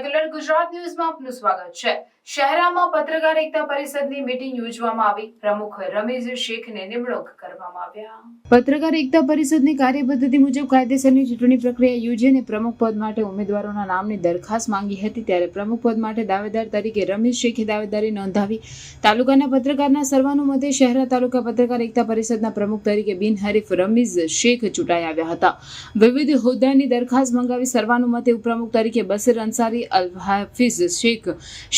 Secular Gujarat ન્યૂઝમાં આપનું સ્વાગત છે. શહેરામાં પત્રકાર એકતા પરિષદની મીટિંગ યોજવામાં આવી. પ્રમુખ રમીઝ શેખને નિમણૂક કરવામાં આવ્યા. પત્રકાર એકતા પરિષદની કાર્યપદ્ધતિ મુજબ કાયદેસરની ચૂંટણી પ્રક્રિયા યોજી પ્રમુખ પદ માટે ઉમેદવારોના નામની દરખાસ્ત માંગી હતી ત્યારે પ્રમુખ પદ માટે દાવેદાર તરીકે રમીઝ શેખે દાવેદારી નોંધાવી. તાલુકાના પત્રકારના સર્વાનુમતે શહેરા તાલુકા પત્રકાર એકતા પરિષદના પ્રમુખ તરીકે બિનહરીફ રમીઝ શેખ ચૂંટાઈ આવ્યા હતા. વિવિધ હોદ્દાની દરખાસ્ત મંગાવી સર્વાનુમતે ઉપપ્રમુખ તરીકે બસીર અંસારી અલ શેખ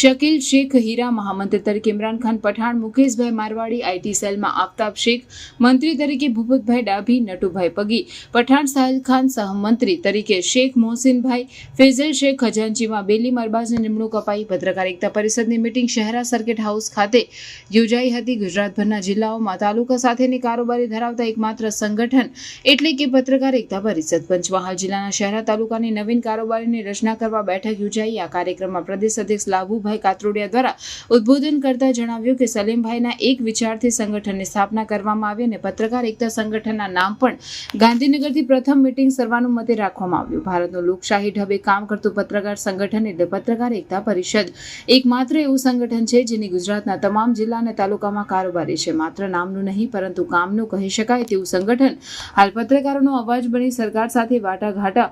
શકીલ શેખ હીરા મહામંત્રી તરીકે ઇમરાન ખાન પઠાણ, મુકેશભાઈ મારવાડી આઈટી સેલમાં આફતાબ શેખ, મંત્રી તરીકે ભૂપતભાઈ ડાભી, નટુભાઈ પગી, પઠાણ સાહિલ ખાન સહમંત્રી તરીકે શેખ મોહસિનભાઈ, ફેઝલ શેખ ખજાનચીમાં બેલી મરબાઝની નિમણૂક અપાઈ. પત્રકાર એકતા પરિષદની મિટિંગ શહેરા સર્કિટ હાઉસ ખાતે યોજાઈ હતી. ગુજરાતભરના જિલ્લાઓમાં તાલુકા સાથેની કારોબારી ધરાવતા એકમાત્ર સંગઠન એટલે કે પત્રકાર એકતા પરિષદ. પંચમહાલ જિલ્લાના શહેરા તાલુકાની નવીન કારોબારીની રચના કરવા બેઠક યોજાઈ આ કાર્યક્રમમાં પ્રદેશ અધ્યક્ષ લાભુભાઈ કાતરોડિયા દ્વારા ઉદબોધન કરતા જણાવ્યું કે સલીમભાઈના એક વિચારથી સંગઠનની સ્થાપના કરવામાં આવી અને પત્રકાર એકતા સંગઠનના નામ પણ ગાંધીનગરથી પ્રથમ મિટિંગ સર્વાનુમતે રાખવામાં આવ્યું. ભારતનું લોકશાહી ઢબે કામ કરતું પત્રકાર સંગઠન એટલે પત્રકાર એકતા પરિષદ. એકમાત્ર એવું સંગઠન છે જેની ગુજરાતના તમામ જિલ્લા અને તાલુકામાં કારોબારી છે. માત્ર નામનું નહીં, પરંતુ કામનું કહી શકાય તેવું સંગઠન હાલ પત્રકારોનો અવાજ બની સરકાર સાથે વાટાઘાટા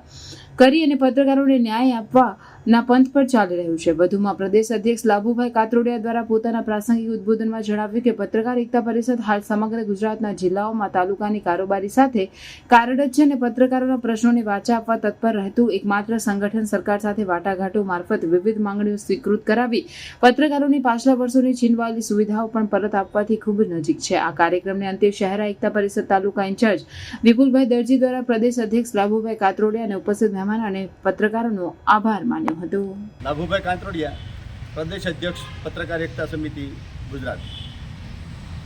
કરી અને પત્રકારોને ન્યાય આપવાના પંથ પર ચાલી રહ્યું છે. વધુમાં પ્રદેશ અધ્યક્ષ લાભુભાઈ કાતરોડિયા દ્વારા પોતાના પ્રાસંગિક ઉદ્બોધનમાં જણાવ્યું કે પત્રકાર એકતા પરિષદ હાલ સમગ્ર ગુજરાતના જિલ્લાઓમાં તાલુકાની કારોબારી સાથે કાર્યરત છે અને પત્રકારોના પ્રશ્નોને વાચા આપવા તત્પર રહેતું એકમાત્ર સંગઠન સરકાર સાથે વાટાઘાટો મારફત વિવિધ માંગણીઓ સ્વીકૃત કરાવી પત્રકારોની પાછલા વર્ષોની છીનવાયેલી સુવિધાઓ પણ પરત આપવાથી ખૂબ નજીક છે. આ કાર્યક્રમને અંતે શહેરા એકતા પરિષદ તાલુકા ઇન્ચાર્જ વિપુલભાઈ દરજી દ્વારા પ્રદેશ અધ્યક્ષ લાભુભાઈ કાતરોડિયા અને ઉપસ્થિત મહેમાન અને પત્રકારોનો આભાર માન્યો હતો. લાભુભાઈ કાંતરોડિયા, પ્રદેશ અધ્યક્ષ, પત્રકાર એકતા સમિતિ, ગુજરાત.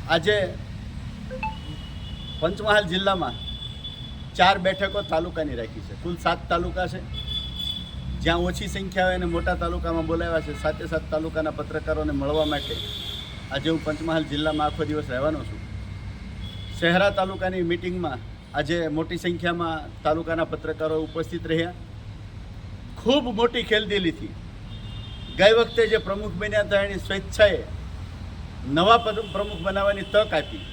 આજે પંચમહાલ જિલ્લામાં ચાર બેઠકો તાલુકાની રાખી છે. કુલ સાત તાલુકા છે. જ્યાં ઓછી સંખ્યા હોય અને મોટા તાલુકામાં બોલાવ્યા છે. સાતે સાત તાલુકાના પત્રકારોને મળવા માટે આજે હું પંચમહાલ જિલ્લામાં આખો દિવસ રહેવાનો છું. શહેરા તાલુકાની મિટિંગમાં આજે મોટી સંખ્યામાં તાલુકાના પત્રકારો ઉપસ્થિત રહ્યા. ખૂબ મોટી ખેલદિલીથી ગઈ વખતે જે પ્રમુખ બન્યા હતા એની સ્વેચ્છાએ નવા પ્રમુખ બનાવવાની તક આપી.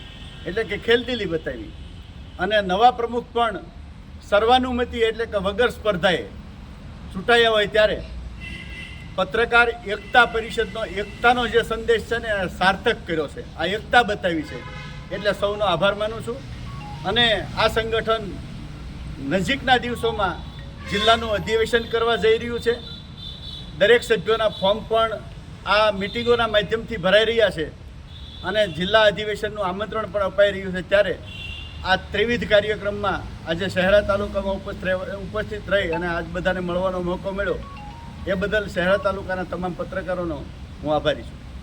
એટલે કે ખેલદિલી બતાવી. અને નવા પ્રમુખ પણ સર્વાનુમતિ એટલે કે વગર સ્પર્ધાએ ચૂંટાયા હોય ત્યારે પત્રકાર એકતા પરિષદનો, એકતાનો જે સંદેશ છે ને સાર્થક કર્યો છે. આ એકતા બતાવી છે. એટલે સૌનો આભાર માનું છું. અને આ સંગઠન નજીકના દિવસોમાં જિલ્લાનું અધિવેશન કરવા જઈ રહ્યું છે. દરેક સભ્યોના ફોર્મ પણ આ મિટિંગોના માધ્યમથી ભરાઈ રહ્યા છે અને જિલ્લા અધિવેશનનું આમંત્રણ પણ અપાઈ રહ્યું છે ત્યારે આ ત્રિવિધ કાર્યક્રમમાં આજે શહેરા તાલુકામાં ઉપસ્થિત રહી અને આજ બધાને મળવાનો મોકો મળ્યો. એ બદલ શહેરા તાલુકાના તમામ પત્રકારોનો હું આભારી છું.